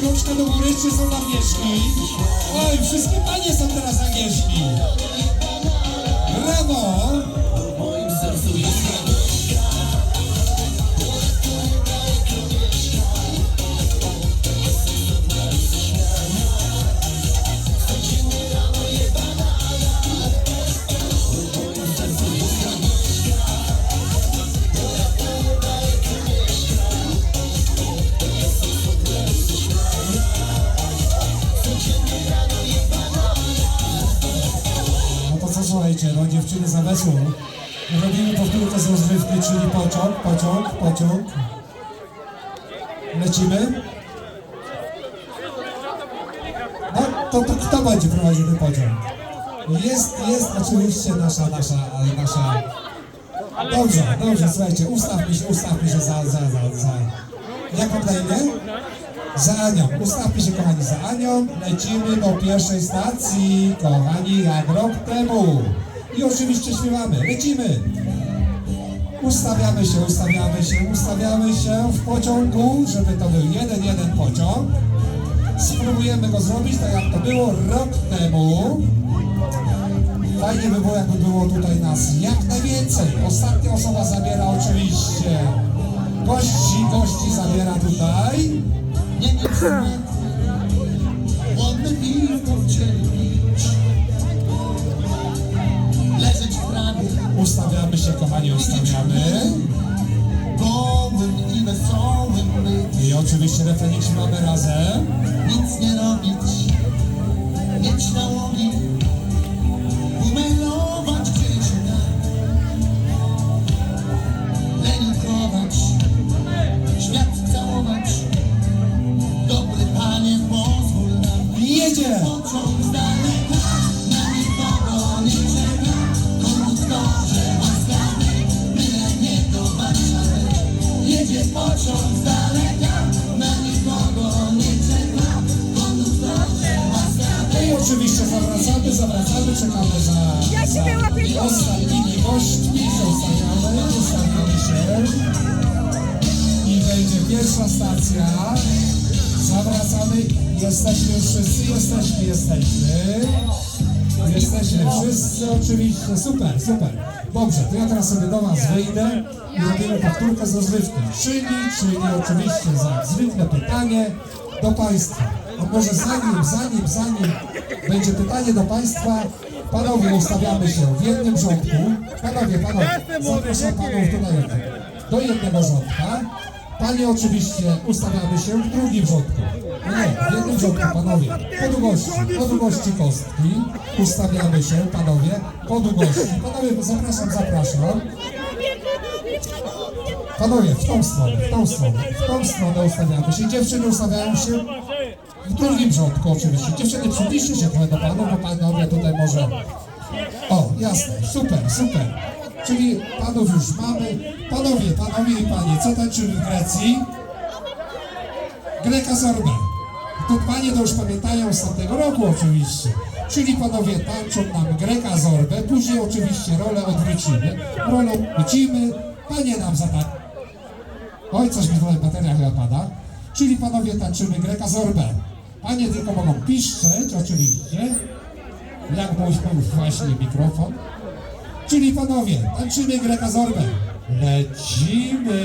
Rączka do góry, czy są Agnieszki? Oj, wszystkie panie są teraz Agnieszki. Lecimy. No to, to kto będzie prowadził ten pociąg? Jest, jest oczywiście nasza, nasza, nasza... Dobrze, dobrze, słuchajcie, ustawmy się, ustawmy się za, za, za, za... Jak mam? Za Anią. Ustawmy się, kochani, za Anią. Lecimy do pierwszej stacji, kochani, jak rok temu. I oczywiście śpiewamy. Lecimy. Ustawiamy się, ustawiamy się, ustawiamy się w pociągu, żeby to był jeden, jeden pociąg. Spróbujemy go zrobić tak, jak to było rok temu. Fajnie by było, jakby było tutaj nas jak najwięcej. Ostatnia osoba zabiera oczywiście gości, gości zabiera tutaj. Nie wiem, co Kochani, ustawiamy. Gołym i wesołym I oczywiście refrenik śpiewamy razem. Nic nie robić Mieć nałogi Umelować wszyscy, jesteśmy, jesteśmy. Wszyscy oczywiście. Super, super. Dobrze, to ja teraz sobie do Was wyjdę i robimy powtórkę z rozrywki. Czyli, czyli oczywiście za zwykłe pytanie do Państwa. A może zanim, zanim, zanim będzie pytanie do Państwa, Panowie ustawiamy się w jednym rządku. Panowie, panowie, zapraszam Panów tutaj do jednego rządka. Panie oczywiście ustawiamy się w drugim rządku. No Nie, w jednym rządku, panowie. Po długości, po długości kostki ustawiamy się, panowie, po długości. Panowie, zapraszam, zapraszam. Panowie, w tą stronę, w tą stronę, w tą stronę ustawiamy się. Dziewczyny ustawiają się w drugim rządku oczywiście. Dziewczyny, przybliżcie się trochę do panów, bo panowie tutaj może... O, jasne, super, super. Czyli panów już mamy. Panowie, panowie i panie, co tańczymy w Grecji? Greka Zorba. To panie to już pamiętają z tamtego roku oczywiście. Czyli panowie tańczą nam Greka Zorbę, później oczywiście rolę odwrócimy. Rolą wrócimy, panie nam zatańczą. Oj, coś mi tutaj bateria chyba pada. Czyli panowie tańczymy Greka Zorbę. Panie tylko mogą piszczeć, oczywiście. Jak mój właśnie mikrofon. Czyli panowie, tańczymy Greka Zorbę. Lecimy.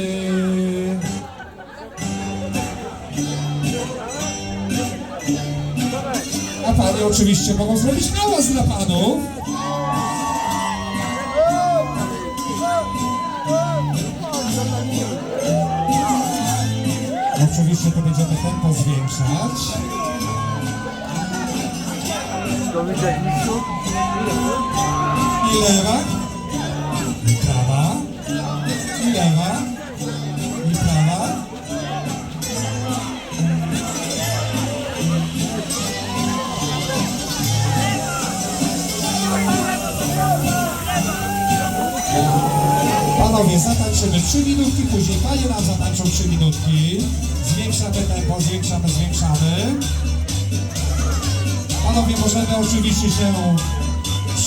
A panie oczywiście mogą zrobić hałas dla panów. Oczywiście to będziemy tempo zwiększać. I lewa, i prawa, i lewa, i prawa. Panowie, zatańczymy 3 minutki, później panie nam zatańczą 3 minutki. Zwiększamy tempo, zwiększamy, zwiększamy. Panowie, możemy oczywiście się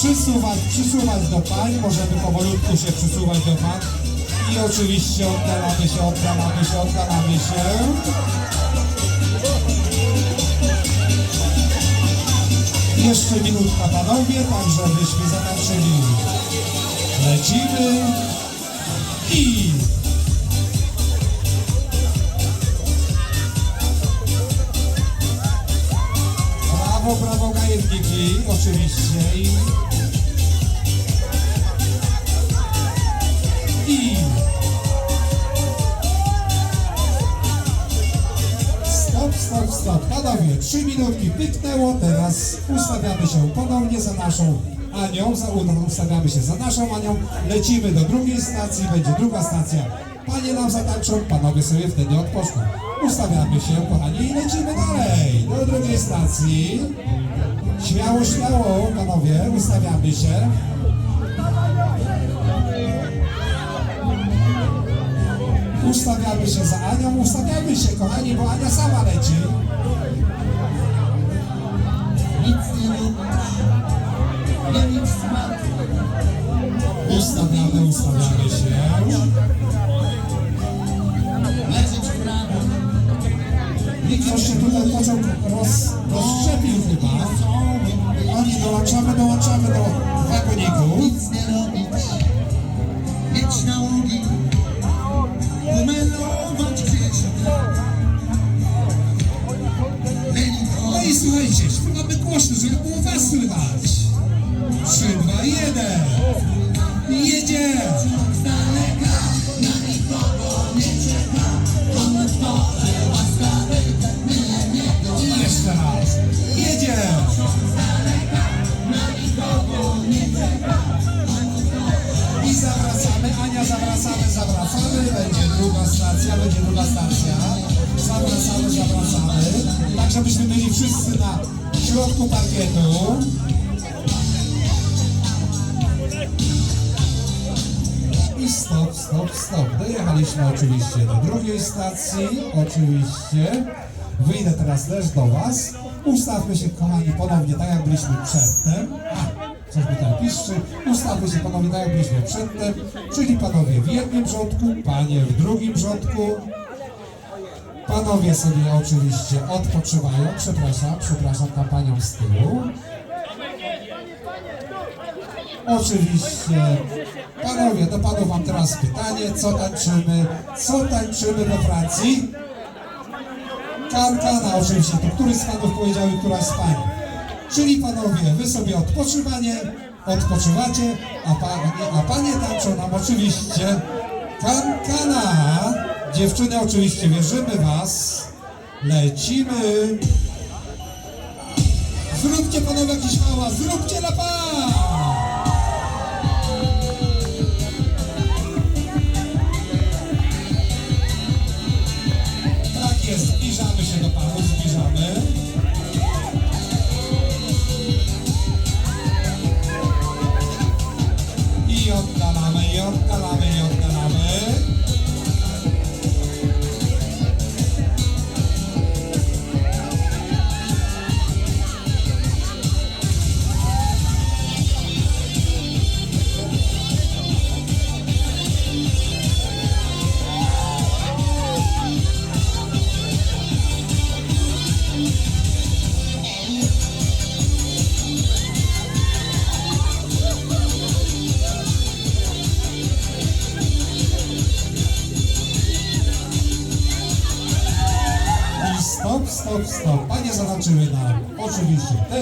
przysuwać, przysuwać do pań, możemy powolutku się przysuwać do pań. I oczywiście oddalamy się, oddalamy się, oddalamy się. Jeszcze minutka panowie, tak żebyśmy zatańczyli. Lecimy i... Brawo, brawo gajetniki, oczywiście i... Stop. Panowie, trzy minutki pyknęło, teraz ustawiamy się ponownie za naszą Anią, za, ustawiamy się za naszą Anią, lecimy do drugiej stacji, będzie druga stacja. Panie nam zatańczą, panowie sobie wtedy odpoczną. Ustawiamy się, kochani, i lecimy dalej, do drugiej stacji. Śmiało, śmiało, panowie, ustawiamy się. Ustawiamy się za Anią, ustawiamy się, kochani, bo Ania sama leci. Nic nie lubisz, nie nic smaku. Ustawiamy, ustawiamy się. Lecieć w prawo, Coś się tutaj pociąg roz, rozszczepił chyba. Oni dołączamy, dołączamy do wagoniku. nic nie robić. Mieć nałogi, umelować gdzieś. No i słuchajcie, śpiewamy głośno, żeby było was słychać. 3, 2, 1. Jedzie! jeszcze raz. Jedzie! I zawracamy, Ania zawracamy, zawracamy, będzie druga stacja, będzie druga stacja. Zawracamy, zawracamy. Tak, żebyśmy byli wszyscy na środku parkietu. I stop, stop, stop. Dojechaliśmy oczywiście do drugiej stacji, oczywiście. Wyjdę teraz też do Was. Ustawmy się, kochani, ponownie tak jak byliśmy przedtem. A, coś mi tam piszczy. Ustawmy się ponownie tak jak byliśmy przedtem. Czyli panowie w jednym rządku, panie w drugim rządku. Panowie sobie oczywiście odpoczywają. Przepraszam, przepraszam tam panią z tyłu. Oczywiście. Panowie, do panów mam teraz pytanie, co tańczymy, co tańczymy we Francji? Kankana oczywiście, to któryś z panów powiedział i któraś z pań. Czyli panowie, wy sobie odpoczywanie, odpoczywacie, a panie, a panie tańczą nam oczywiście kankana. Dziewczyny, oczywiście wierzymy was. Lecimy. Zróbcie panowie jakiś hałas, zróbcie la pan!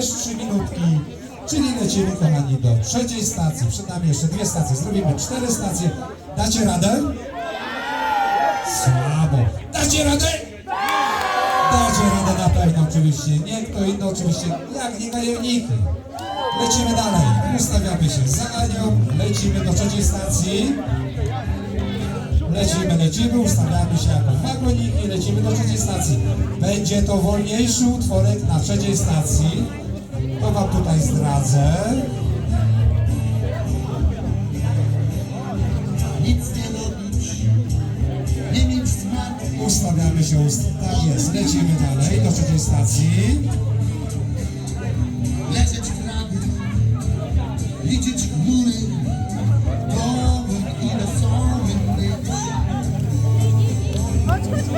Też 3 minutki, czyli lecimy kochani do trzeciej stacji. Przed nami jeszcze dwie stacje, zrobimy cztery stacje. Dacie radę? Słabo. Dacie radę? Dacie radę na pewno oczywiście. Nie kto inny oczywiście, jak nie gajownicy. Lecimy dalej. Ustawiamy się za Anią. Lecimy do trzeciej stacji. Lecimy, lecimy, ustawiamy się jako wagoniki, lecimy do trzeciej stacji. Będzie to wolniejszy utworek na trzeciej stacji. To wam tutaj zdradzę. Nic nie robić, nie mieć smaku. Ustawiamy się, ust- tak jest, lecimy dalej do trzeciej stacji. Leżeć w trawie, liczyć chmury.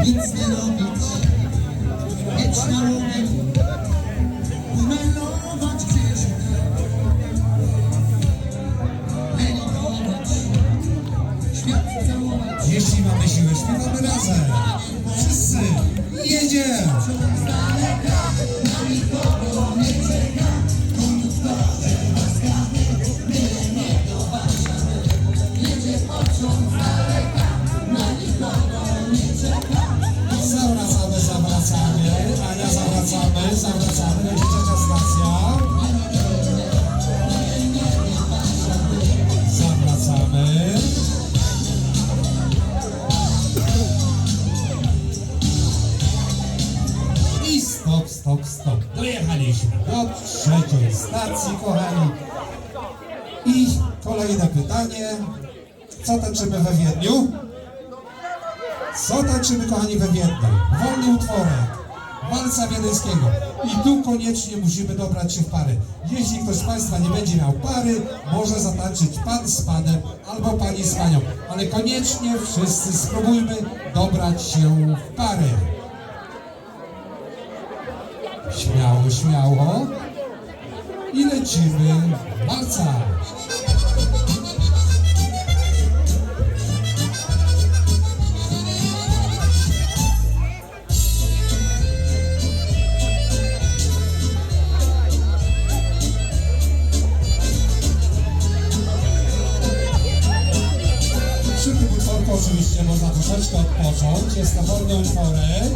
Nic nie robić, mieć na stacji, kochani. I kolejne pytanie. Co tańczymy we Wiedniu? Co tańczymy, kochani, we Wiedniu? Wolny utworek. Walca wiedeńskiego. I tu koniecznie musimy dobrać się w pary. Jeśli ktoś z Państwa nie będzie miał pary, może zatańczyć Pan z Panem albo Pani z Panią. Ale koniecznie wszyscy spróbujmy dobrać się w pary. Śmiało, śmiało. I lecimy. Walca. Tym utworku oczywiście można troszeczkę odpocząć. Jest to wolny utworek.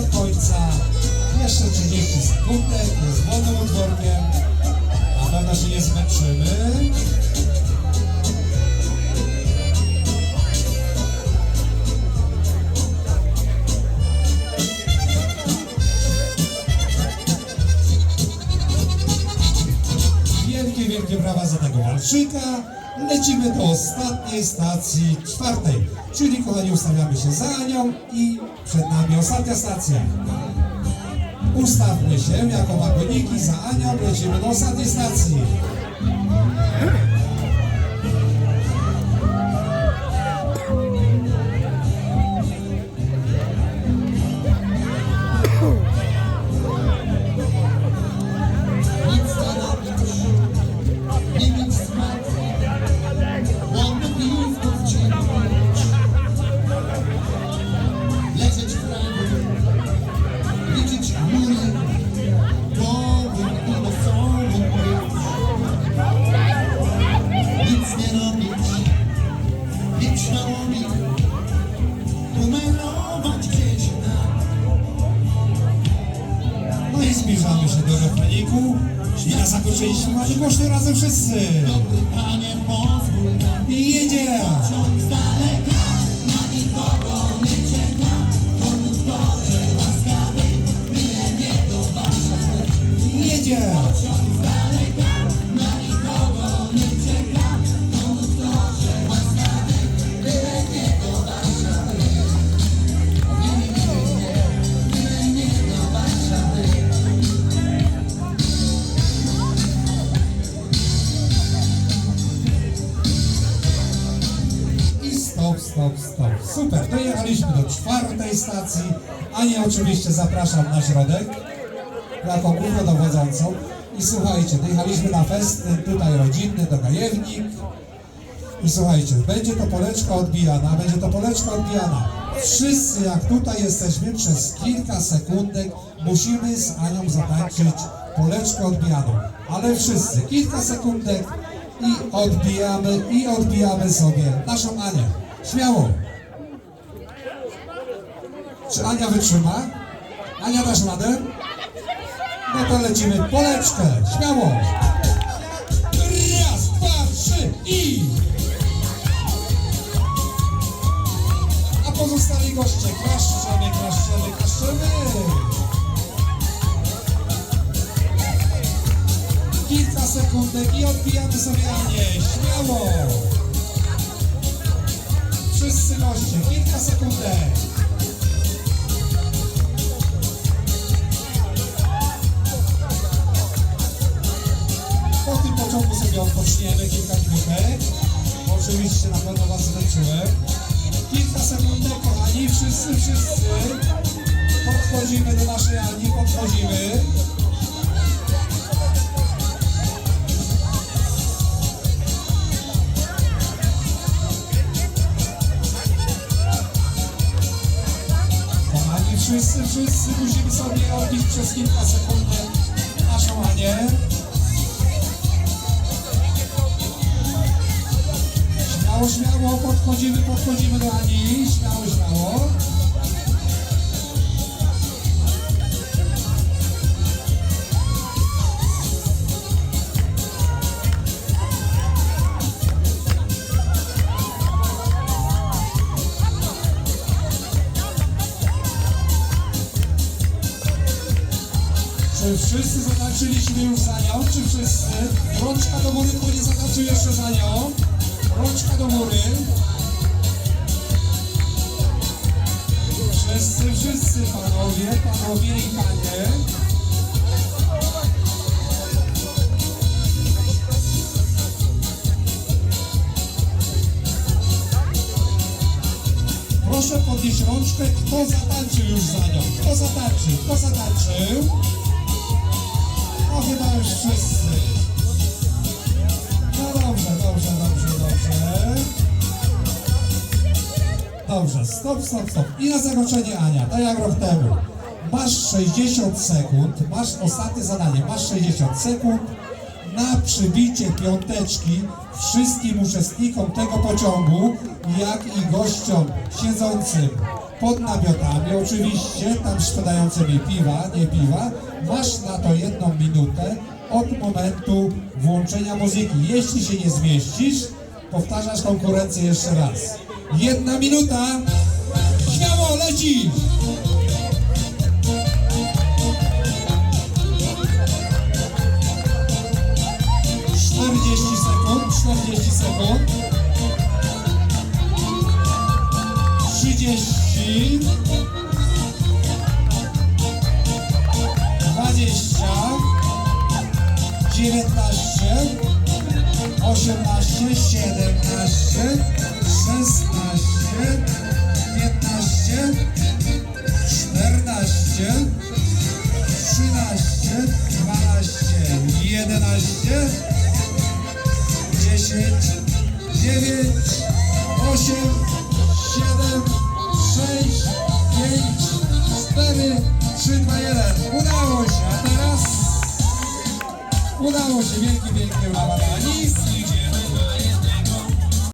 Do, końca. Jeszcze 30 sekundek, jest wolnym utworkiem. Na pewno się nie zmęczymy. Wielkie, wielkie brawa za tego walczyka. Lecimy do ostatniej stacji, czwartej. Czyli, kochani, ustawiamy się za nią i przed nami ostatnia stacja. Ustawmy się jako wagoniki za Anią, lecimy do ostatniej stacji. Do refreniku. I na zakończenie śpiewanie głośno razem wszyscy. I jedziemy. Stop. Super, dojechaliśmy do czwartej stacji. Anię oczywiście zapraszam na środek jako głównodowodzącą. I słuchajcie, dojechaliśmy na festyn tutaj rodzinny do Gajewnik. I słuchajcie, będzie to poleczka odbijana, będzie to poleczka odbijana. Wszyscy jak tutaj jesteśmy przez kilka sekundek musimy z Anią zatańczyć poleczkę odbijaną. Ale wszyscy, kilka sekundek i odbijamy, i odbijamy sobie naszą Anię. Śmiało. Czy Ania wytrzyma? Ania dasz radę? No to lecimy poleczkę. Śmiało. Raz, dwa, trzy i... A pozostali goście klaszczemy, klaszczemy, klaszczemy. Kilka sekundek i odbijamy sobie Anię. Śmiało. Wszyscy goście, kilka sekundek. Po tym pociągu sobie odpoczniemy kilka minutek. Oczywiście na pewno Was zmęczyłem. Kilka sekundek, kochani, wszyscy, wszyscy. Podchodzimy do naszej Ani, podchodzimy. Wszyscy, wszyscy musimy sobie odbić przez kilka sekundek naszą Anię. Śmiało, śmiało, podchodzimy, podchodzimy do Ani. Już za nią? Czy wszyscy? Rączka do góry, kto nie zatańczył jeszcze za nią? Rączka do góry. Wszyscy, wszyscy panowie, panowie i panie. Proszę podnieść rączkę, kto zatańczył już za nią. Kto zatańczył? Kto zatańczył? No chyba już wszyscy. No dobrze, dobrze, dobrze, dobrze. Dobrze, stop, stop, stop. I na zakończenie Ania, tak jak rok temu. Masz 60 sekund, masz ostatnie zadanie, masz 60 sekund na przybicie piąteczki wszystkim uczestnikom tego pociągu, jak i gościom siedzącym pod namiotami, oczywiście tam sprzedającymi piwa, nie piwa. Masz na to jedną minutę od momentu włączenia muzyki. Jeśli się nie zmieścisz, powtarzasz konkurencję jeszcze raz. Jedna minuta! Śmiało, leci! Czterdzieści sekund, czterdzieści sekund. Trzydzieści. 30 20 19 18 17 16 15 14 13 12 11 10 9 8 Udało się, a teraz udało się. Wielkie, wielkie brawa dla Ani.